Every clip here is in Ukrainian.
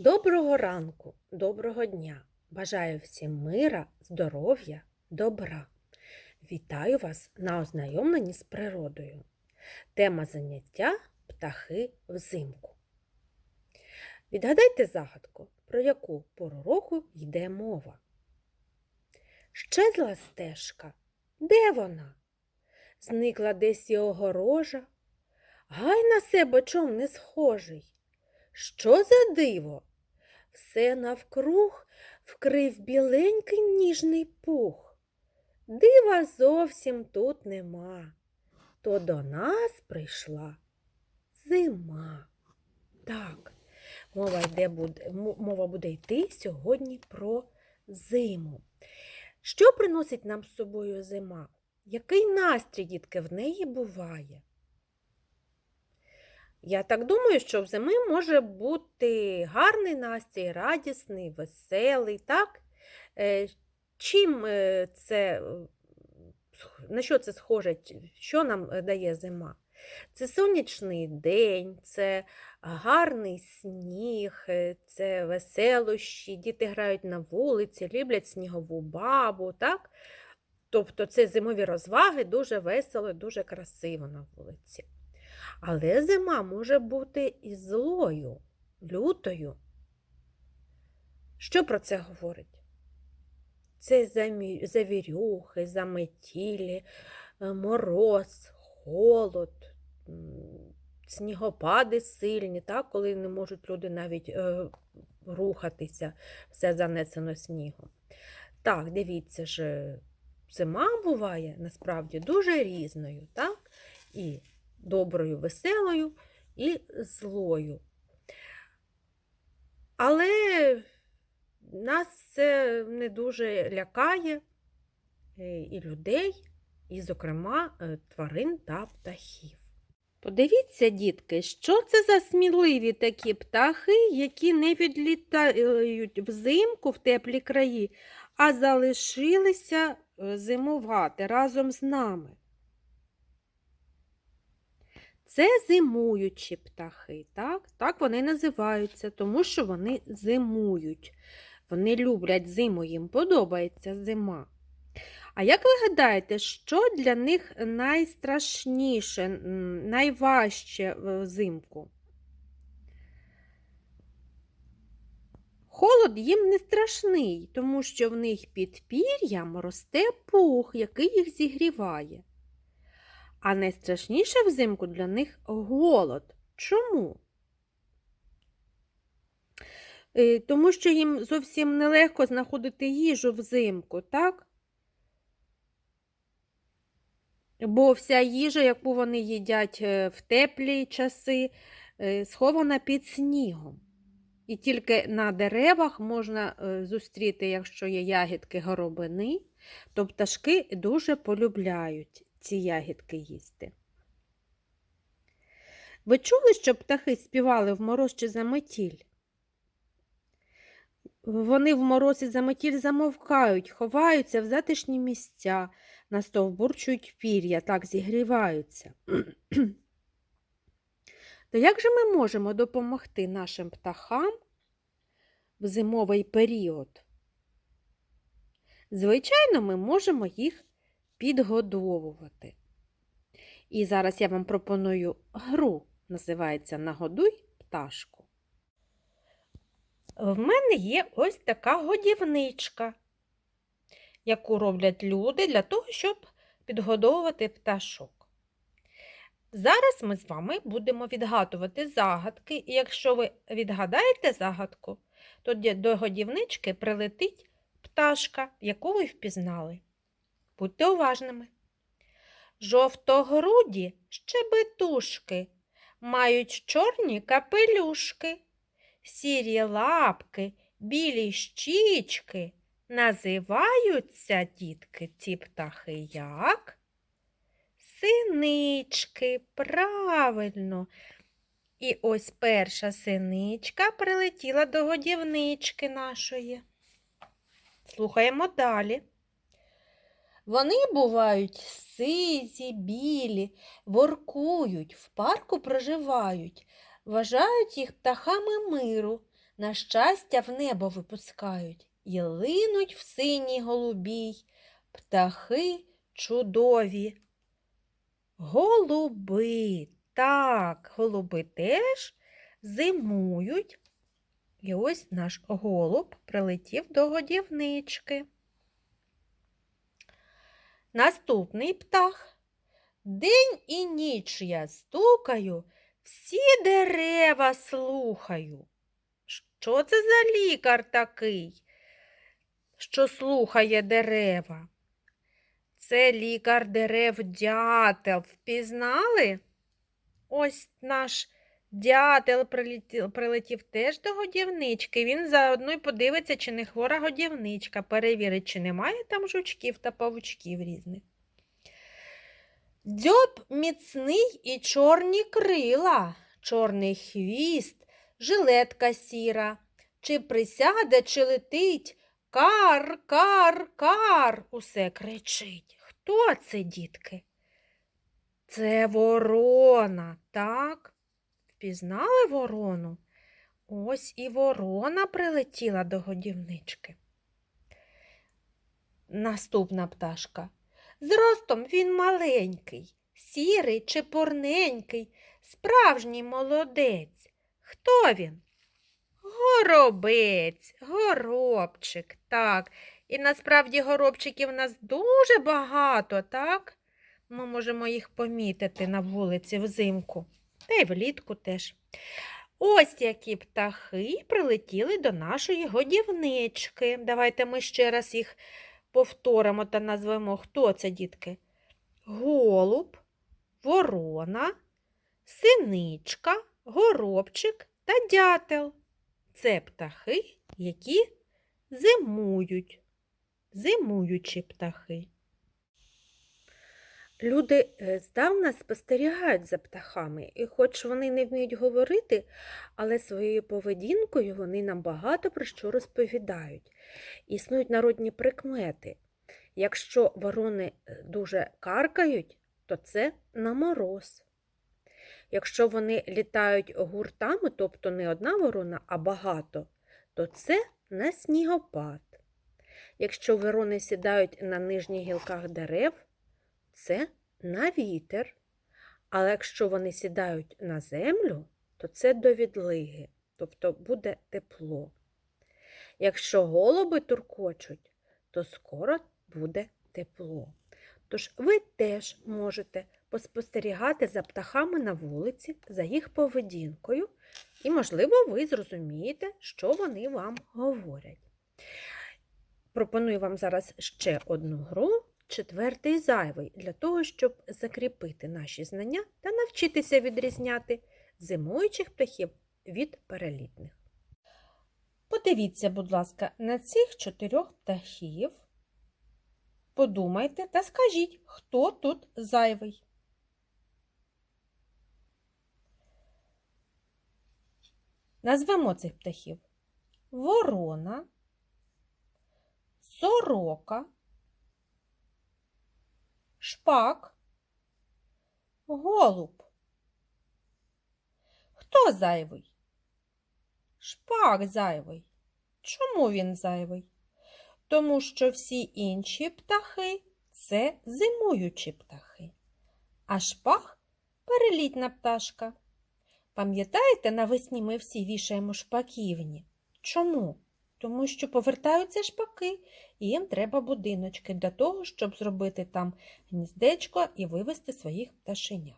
Доброго ранку, доброго дня! Бажаю всім мира, здоров'я, добра. Вітаю вас на ознайомленні з природою. Тема заняття птахи взимку. Відгадайте загадку, про яку пору року йде мова. Щезла стежка. Де вона? Зникла десь і огорожа. Гай на себе чом не схожий. Що за диво? Все навкруг вкрив біленький ніжний пух. Дива зовсім тут нема. То до нас прийшла зима. Так, мова, йде буде, мова буде йти сьогодні про зиму. Що приносить нам з собою зима? Який настрій, дітки, в неї буває? Я так думаю, що в зими може бути гарний настрій, радісний, веселий, так? Е, Чим е, це, е, на що це схоже? Що нам дає зима? Це сонячний день, це гарний сніг, це веселощі, діти грають на вулиці, люблять снігову бабу, так? Тобто це зимові розваги дуже весело, дуже красиво на вулиці. Але зима може бути і злою, лютою. Що про це говорить? Це завірюхи, заметілі, е, мороз, холод, снігопади сильні, так, коли не можуть люди навіть е, рухатися, все занесено снігом. Так, дивіться ж, е, зима буває насправді дуже різною, так? І доброю, веселою і злою. Але нас це не дуже лякає е, і людей, і, зокрема, е, тварин та птахів. Подивіться, дітки, що це за сміливі такі птахи, які не відлітають взимку в теплі краї, а залишилися е, зимувати разом з нами. Це зимуючі птахи, так? Так вони називаються, тому що вони зимують. Вони люблять зиму, їм подобається зима. А як ви гадаєте, що для них найстрашніше, найважче взимку? Холод їм не страшний, тому що в них під пір'ям росте пух, який їх зігріває. А найстрашніше взимку для них голод. Чому? Е, Тому що їм зовсім нелегко знаходити їжу взимку, так? Бо вся їжа, яку вони їдять е, в теплі часи, е, схована під снігом. І тільки на деревах можна зустріти, якщо є ягідки горобини, то пташки дуже полюбляють ці ягідки їсти. Ви чули, що птахи співали в мороз чи заметіль? Вони в мороз і заметіль замовкають, ховаються в затишні місця, настовбурчують пір'я, так зігріваються. То як же ми можемо допомогти нашим птахам в зимовий період? Звичайно, ми можемо їх підгодовувати. І зараз я вам пропоную гру, називається Нагодуй пташку. В мене є ось така годівничка, яку роблять люди для того, щоб підгодовувати пташок. Зараз ми з вами будемо відгадувати загадки, і якщо ви відгадаєте загадку, то до годівнички прилетить пташка, яку ви впізнали. Будьте уважними. Жовтогруді щебетушки мають чорні капелюшки, сірі лапки, білі щічки. Називаються дітки ці птахи як? Синички, правильно. І ось перша синичка прилетіла до годівнички нашої. Слухаємо далі. Вони бувають сизі, білі, воркують, в парку проживають, вважають їх птахами миру, на щастя в небо випускають і линуть в синій голубій птахи чудові. Голуби, так, голуби теж зимують. І ось наш голуб прилетів до годівнички. Наступний птах. День і ніч я стукаю, всі дерева слухаю. Що це за лікар такий, що слухає дерева? Це лікар дерев дятел. Впізнали? Ось наш дятел прилетів, теж до годівнички. Він заодно й подивиться, чи не хвора годівничка, перевірить, чи немає там жучків та павучків різних. Дзьоб міцний і чорні крила, чорний хвіст, жилетка сіра. Чи присяде, чи летить, кар, кар, кар, усе кричить. Хто це, дітки? Це ворона, так? Впізнали ворону? Ось і ворона прилетіла до годівнички. Наступна пташка. Зростом він маленький, сірий чи порненький, справжній молодець. Хто він? Горобець, горобчик, так. І насправді горобчиків у нас дуже багато, так? Ми можемо їх помітити на вулиці взимку, та й влітку теж. Ось які птахи прилетіли до нашої годівнички. Давайте ми ще раз їх повторимо та назвемо, хто це, дітки? Голуб, ворона, синичка, горобчик та дятел. Це птахи, які зимують, зимуючі птахи. Люди е, здавна спостерігають за птахами, і хоч вони не вміють говорити, але своєю поведінкою вони нам багато про що розповідають. Існують народні прикмети. Якщо ворони е, дуже каркають, то це на мороз. Якщо вони літають гуртами, тобто не одна ворона, а багато, то це на снігопад. Якщо ворони сідають на нижніх гілках дерев, це на вітер. Але якщо вони сідають на землю, то це до відлиги, тобто буде тепло. Якщо голуби туркочуть, то скоро буде тепло. Тож ви теж можете поспостерігати за птахами на вулиці, за їх поведінкою, і, можливо, ви зрозумієте, що вони вам говорять. Пропоную вам зараз ще одну гру, четвертий зайвий, для того, щоб закріпити наші знання та навчитися відрізняти зимуючих птахів від перелітних. Подивіться, будь ласка, на цих чотирьох птахів. Подумайте та скажіть, хто тут зайвий. Назвемо цих птахів ворона, сорока, шпак, голуб. Хто зайвий? Шпак зайвий. Чому він зайвий? Тому що всі інші птахи це зимуючі птахи, а шпах перелітна пташка. Пам'ятаєте, навесні ми всі вішаємо шпаківні? Чому? Тому що повертаються шпаки, і їм треба будиночки для того, щоб зробити там гніздечко і вивести своїх пташенят.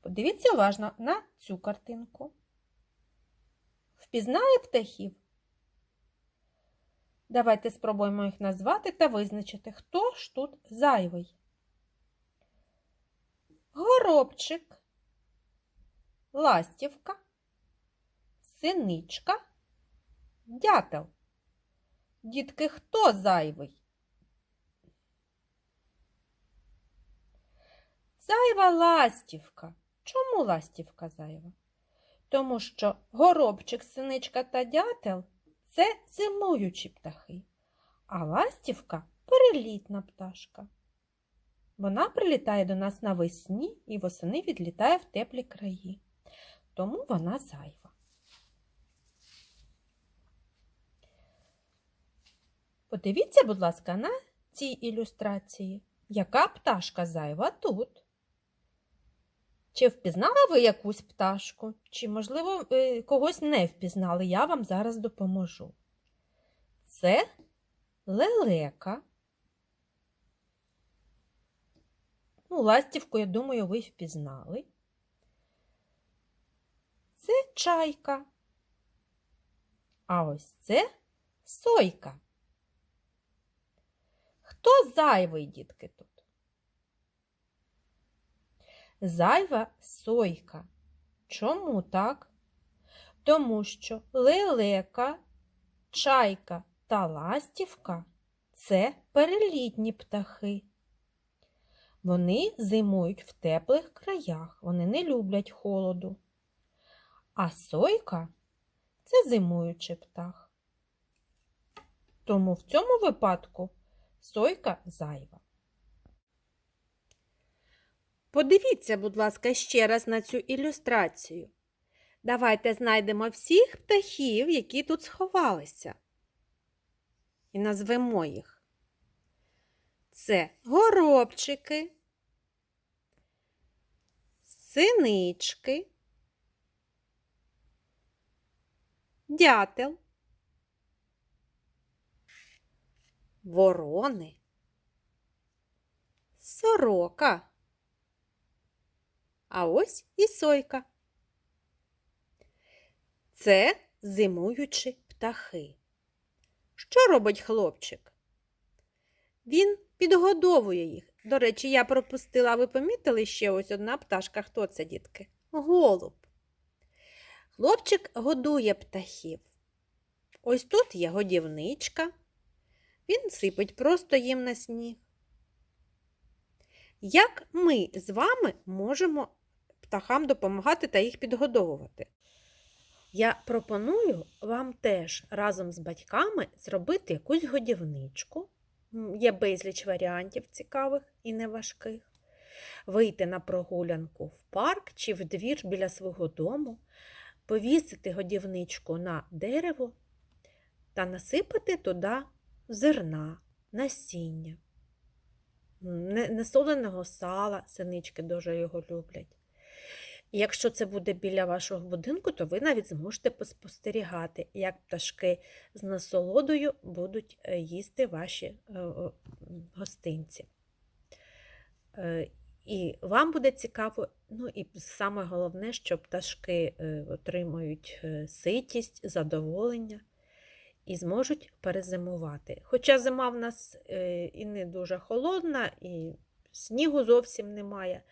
Подивіться уважно на цю картинку. Впізнали птахів? Давайте спробуємо їх назвати та визначити, хто ж тут зайвий. Горобчик, ластівка, синичка, дятел. Дітки, хто зайвий? Зайва ластівка. Чому ластівка зайва? Тому що горобчик, синичка та дятел це зимуючі птахи, а ластівка перелітна пташка. Вона прилітає до нас навесні і восени відлітає в теплі краї. тому вона зайва. Подивіться, будь ласка, на цій ілюстрації. Яка пташка зайва тут? Чи впізнали ви якусь пташку? Чи, можливо, когось не впізнали? Я вам зараз допоможу. Це лелека. Ну, ластівку, я думаю, ви впізнали. Це чайка. А ось це сойка. Хто зайвий, дітки, тут? Зайва сойка. Чому так? Тому що лелека, чайка та ластівка це перелітні птахи. Вони зимують в теплих краях, вони не люблять холоду. А сойка це зимуючий птах. Тому в цьому випадку сойка зайва. Подивіться, будь ласка, ще раз на цю ілюстрацію. Давайте знайдемо всіх птахів, які тут сховалися. І назвемо їх. Це горобчики, синички, дятел, ворони, сорока. А ось і сойка. Це зимуючі птахи. Що робить хлопчик? Він підгодовує їх. До речі, я пропустила, ви помітили ще ось одна пташка. Хто це, дітки? Голуб. Хлопчик годує птахів. Ось тут є годівничка. Він сипить просто їм на сніг. Як ми з вами можемо птахам допомагати та їх підгодовувати? Я пропоную вам теж разом з батьками зробити якусь годівничку. Є безліч варіантів цікавих і неважких. Вийти на прогулянку в парк чи в двір біля свого дому, повісити годівничку на дерево та насипати туди зерна, насіння. Несоленого сала, синички дуже його люблять. Якщо це буде біля вашого будинку, то ви навіть зможете поспостерігати, як пташки з насолодою будуть е, їсти ваші е, гостинці. Е, І вам буде цікаво, ну і саме головне, що пташки отримують ситість, задоволення і зможуть перезимувати. Хоча зима в нас е, і не дуже холодна, і снігу зовсім немає,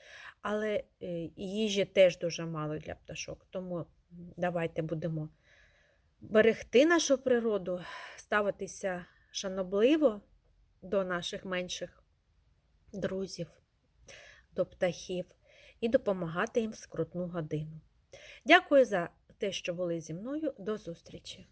але е, їжі теж дуже мало для пташок. Тому давайте будемо берегти нашу природу, ставитися шанобливо до наших менших друзів, до птахів і допомагати їм в скрутну годину. Дякую за те, що були зі мною. До зустрічі!